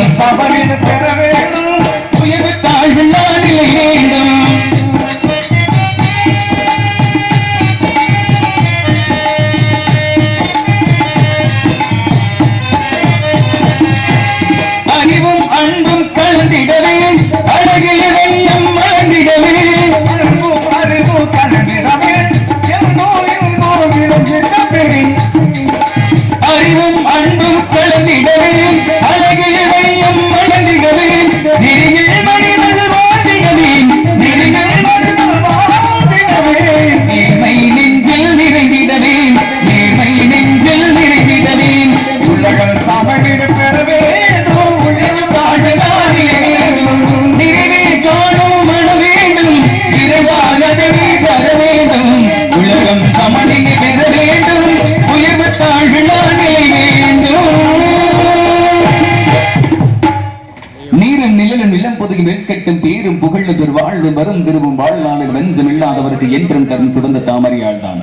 அறிவும் பெற வேண்டும் புகழுதொரு வாழ்வு வரும் திருவும் வாழ்நாளில் வஞ்சம் இல்லாதவருக்கு என்றும் தரும் சிறந்த தாமரையாள் தான்.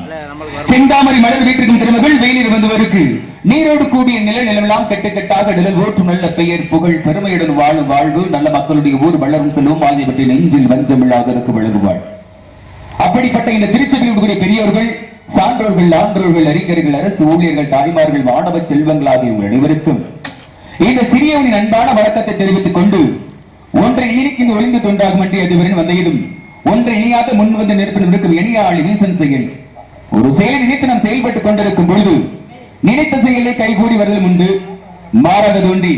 செந்தாமரை மலர் வீட்டிற்கும் திருமகள் வெயிலில் வந்தவருக்கு நீரோடு கூடிய நில நிலமெல்லாம் கட்டுக்கட்டாக நிழல் ஓற்றும் நல்ல பெயர் புகழ் பெருமையுடன் வாழும் வாழ்வு நல்ல மக்களுடைய ஊர் வளரும் செல்வம் ஆகியவற்றை நெஞ்சில் வஞ்சம் இல்லாதவருக்கு வழங்குவாள் அப்படிப்பட்ட இந்த திருச்சபையில் கூடிய பெரியோர்கள் சான்றோர்கள் ஆன்றோர்கள் அறிஞர்கள் அரசு ஊழியர்கள் தாய்மார்கள் மாணவ செல்வங்கள் ஆகிய உங்கள் அனைவருக்கும் இந்த சிறியவனின் அன்பான வழக்கத்தை தெரிவித்துக் கொண்டு ஒன்றை இணைக்கு இந்த ஒளிந்து தொண்டாகும் என்று அதுவரின் வந்தையதும் ஒன்றை இணையாத முன் வந்து நிற்பது இருக்கும் இனிய வீசன் செயல். ஒரு செயலை நினைத்து நாம் செயல்பட்டுக் கொண்டிருக்கும் பொழுது நினைத்த செயலை கைகூடி வருதல் உண்டு. மாறாத தோன்றி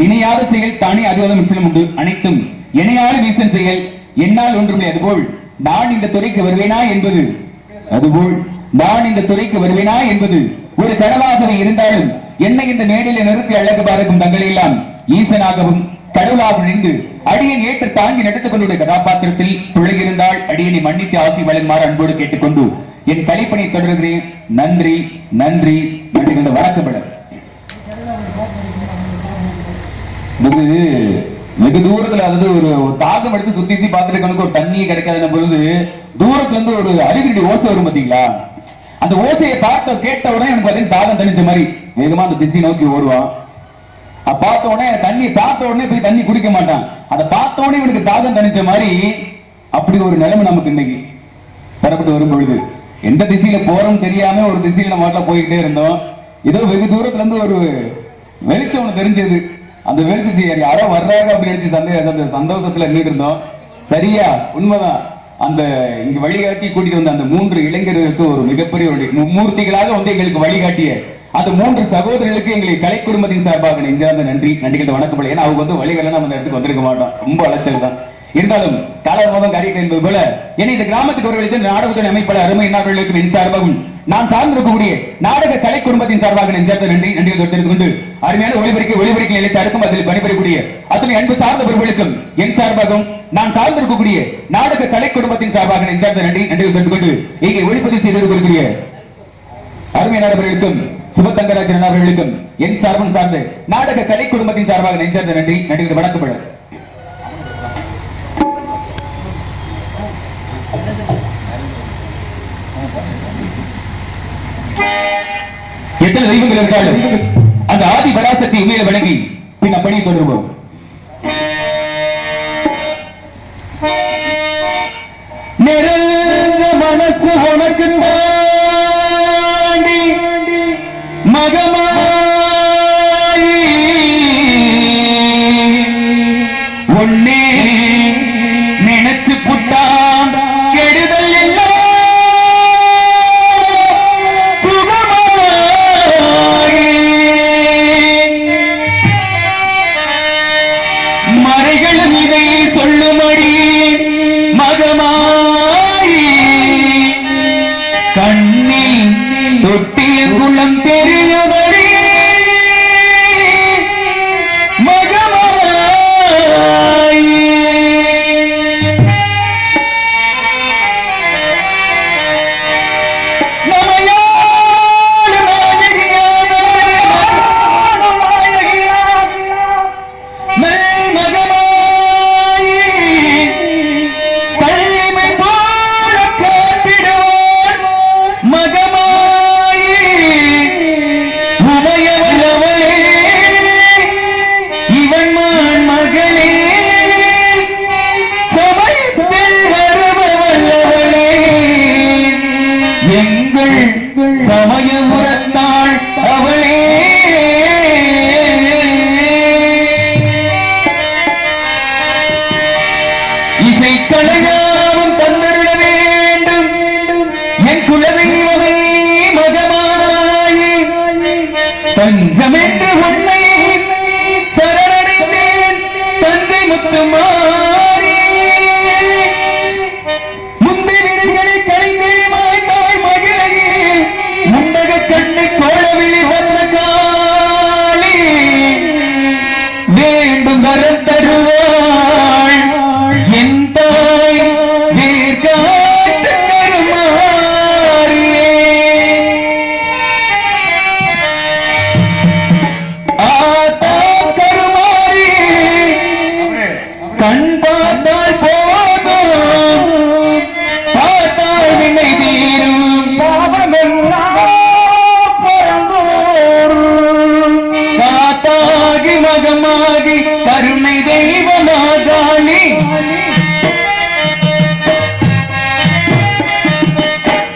நினையாத செயல் தானே அதுவாக முற்றிலும் உண்டு. அனைத்தும் இணையாத வீசன் செயல். என்னால் ஒன்றுமில்லை அதுபோல் நான் இந்த துறைக்கு வருவேனா என்பது அதுபோல் நான் இந்த துறைக்கு வருவேனா என்பது ஒரு கனவாகவே இருந்தாலும் என்னை இந்த மேடையில நிறுத்தி அழகு பார்க்கும் தங்களை எல்லாம் ஈசனாகவும் கடவுளாக நின்று அடியன் ஏற்று தாங்கி நடத்துக் கொண்டு கதாபாத்திரத்தில் பிழை இருந்தால் அடியனை மன்னித்து ஆசி வழங்குமாறு அன்போடு கேட்டுக்கொண்டு என் கலைப்பணி தொடர்கிறேன். நன்றி நன்றி நன்றி கொண்ட வணக்கமிடர் இது வெகு தூரத்துல அதாவது ஒரு தாகம் எடுத்து சுத்தி சுத்தி பார்த்துட்டு கணக்கு ஒரு தண்ணி கிடைக்காத பொழுது தூரத்துல இருந்து ஒரு அறிகுறி ஓசை வரும் பாத்தீங்களா? அந்த ஓசையை பார்த்த கேட்ட உடனே எனக்கு பாத்தீங்கன்னா தாகம் தணிச்ச மாதிரி வேகமா அந்த திசை நோக்கி ஓடுவான். பார்த்த உடனே தண்ணி பார்த்த உடனே போய் தண்ணி குடிக்க மாட்டான். அதை பார்த்த உடனே இவனுக்கு தாகம் தணிச்ச மாதிரி அப்படி ஒரு நிலைமை நமக்கு இன்னைக்கு பெறப்பட்டு வரும் பொழுது. எந்த திசையில போறோம் தெரியாம ஒரு திசையில நம்ம பாட்டுல போய்கிட்டே இருந்தோம். ஏதோ வெகு தூரத்துல இருந்து ஒரு வெளிச்சம் ஒண்ணு தெரிஞ்சது. அந்த வெளிச்சம் சரி யாரோ வர்றாங்க அப்படின்னு நினைச்சு சந்தே சந்தோஷத்துல நின்று இருந்தோம். சரியா உண்மைதான். அந்த இங்க வழிகாட்டி கூட்டிட்டு வந்த அந்த மூன்று இளைஞர்களுக்கு ஒரு மிகப்பெரிய ஒரு வந்து எங்களுக்கு வழிகாட்டிய அந்த மூன்று சகோதரர்களுக்கு எங்களை கலை குடும்பத்தின் சார்பாக நெஞ்சார்ந்த நன்றி நன்றிகள் வணக்கப்படல ஏன்னா அவங்க வந்து வழிகளை நம்ம இந்த இடத்துக்கு வந்திருக்க மாட்டோம். ரொம்ப அலைச்சல் தான். இருந்தாலும் காலமோதம் காரியத்தை என்பது போல என்னை இந்த கிராமத்துக்கு வரவழைத்து நாடகத்துடன் அமைப்பாளர் அருமை நாடுகளுக்கு என் சார்பாகவும் நான் சார்ந்திருக்கக்கூடிய நாடக கலை குடும்பத்தின் சார்பாக நெஞ்சார்ந்த நன்றி நன்றிகள் தெரிந்து கொண்டு அருமையான ஒளிபரிக்கை ஒளிபரிக்கை நிலைத்து அதில் பணிபுரியக்கூடிய அத்தனை அன்பு சார்ந்த பொருட்களுக்கும் என் சார்பாகவும் நான் சார்ந்திருக்கக்கூடிய நாடக கலை குடும்பத்தின் சார்பாக நெஞ்சார்ந்த நன்றி நன்றிகள் தெரிந்து கொண்டு இங்கே ஒளிப்பதிவு செய்து கொடுக்கிற அருமையான சிவத்தங்கராஜன் அவர்களுக்கும் என் சார்பும் சார்ந்து நாடக கலை குடும்பத்தின் சார்பாக நெஞ்சார்ந்த நன்றி நடிகர் வணக்கப்பட எத்தனை தெய்வங்கள் இருந்தாலும் அந்த ஆதி பராசக்தி உண்மையில வணங்கி பின் அப்பணியை தொடருவோம். நிறைஞ்ச மனசு உனக்கு பாகமாகி கருணை தெய்வமாகாளி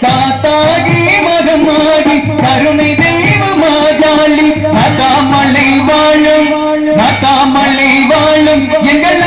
தாத்தாகி மகமாகி கருணை தெய்வமாகாளி அதாமலை வாழும் அதாமலை வாழும் எங்கள்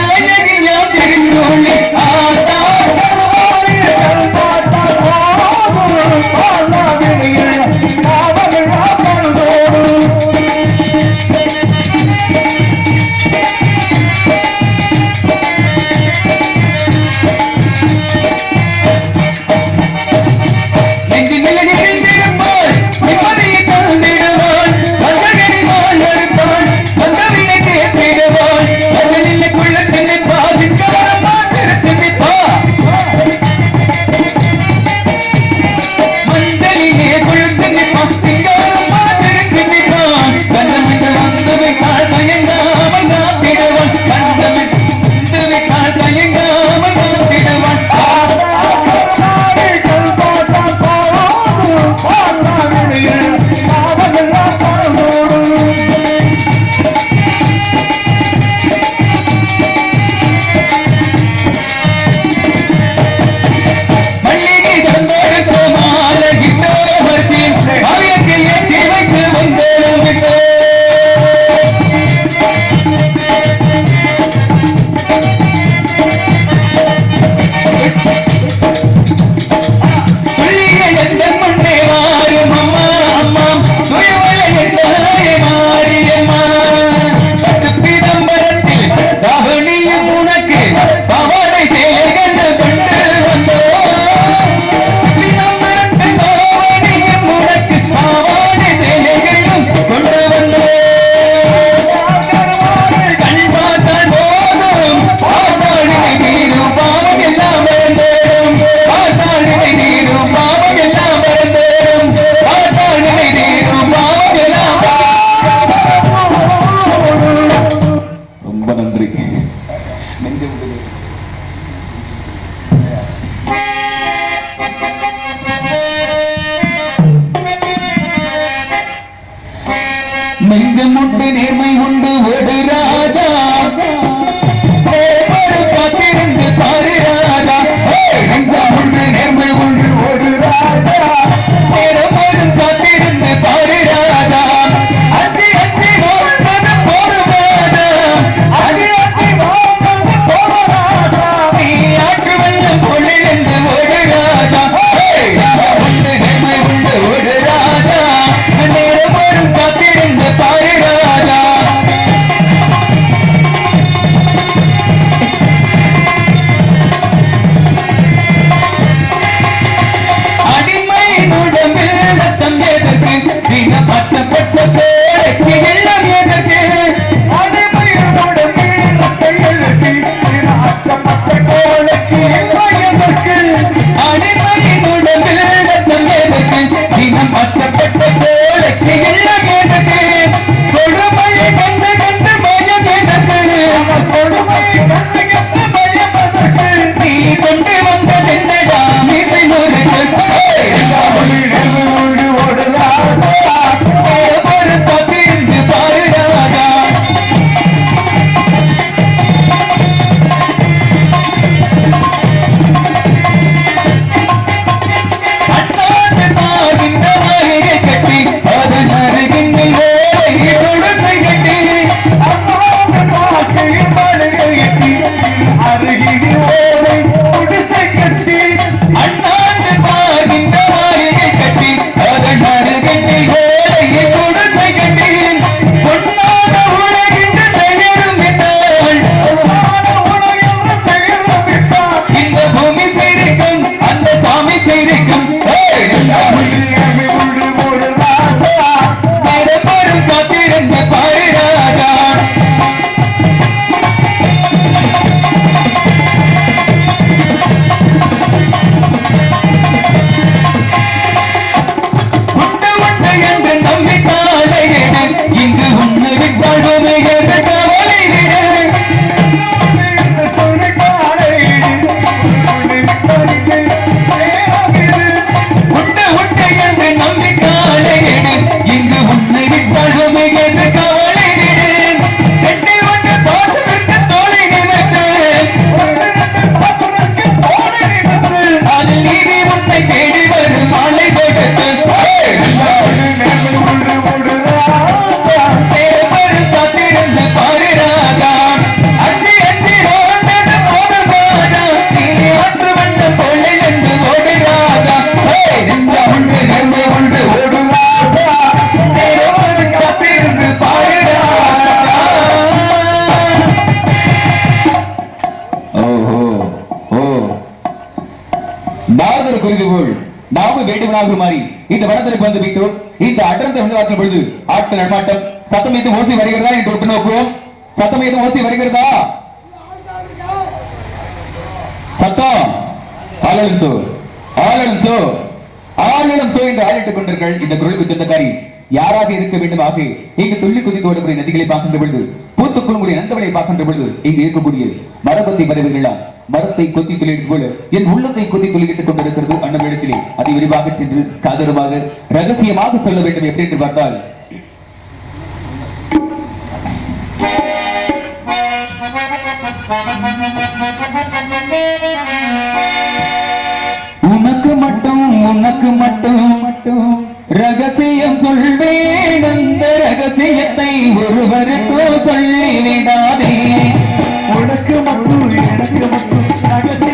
நாம மாறி இந்த வனத்திற்கு வந்து விட்டோம். இந்த அடர்ந்த பார்க்கும் பொழுது ஆட்கள் நடமாட்டம். சத்தம் எதுவும் ஓசி வருகிறதா என்று ஒட்டு நோக்குவோம். சத்தம் எதுவும் ஓசி வருகிறதா? சத்தம். ஆளும் சோ. ஆளும் சோ. ஆளும் சோ என்று ஆளிட்டுக் கொண்டீர்கள் இந்த குரலுக்கு சொந்தக்காரி யாராக இருக்க வேண்டுமாக இங்கு துள்ளி குதித்து ஓடக்கூடிய நதிகளை பார்க்கின்ற பொழுது பூத்துக்குழுங்குடைய நந்தவளை பார்க்கின்ற பொழுது இங்கு இருக்கக்கூடிய மரபத்தை பறவைகளா மரத்தை கொத்தி துளியிட்டு போல என் உள்ளத்தை கொத்தி துளியிட்டுக் கொண்டிருக்கிறது அண்ணனிடத்திலே அதை விரிவாக சென்று காதரமாக ரகசியமாக சொல்ல வேண்டும் எப்படி என்று பார்த்தால் உனக்கு மட்டும் உனக்கு மட்டும் மட்டும் ரகசியம் சொல்வேன் அந்த ரகசியத்தை ஒருவருக்கோ சொல்லிவிடாதே. உனக்கு மட்டும் எனக்கு மட்டும் ரகசியம்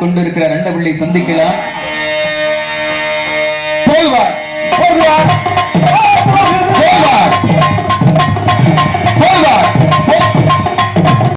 கொண்டிருக்கிற ரெண்ட பிள்ளை சந்திக்கலாம்.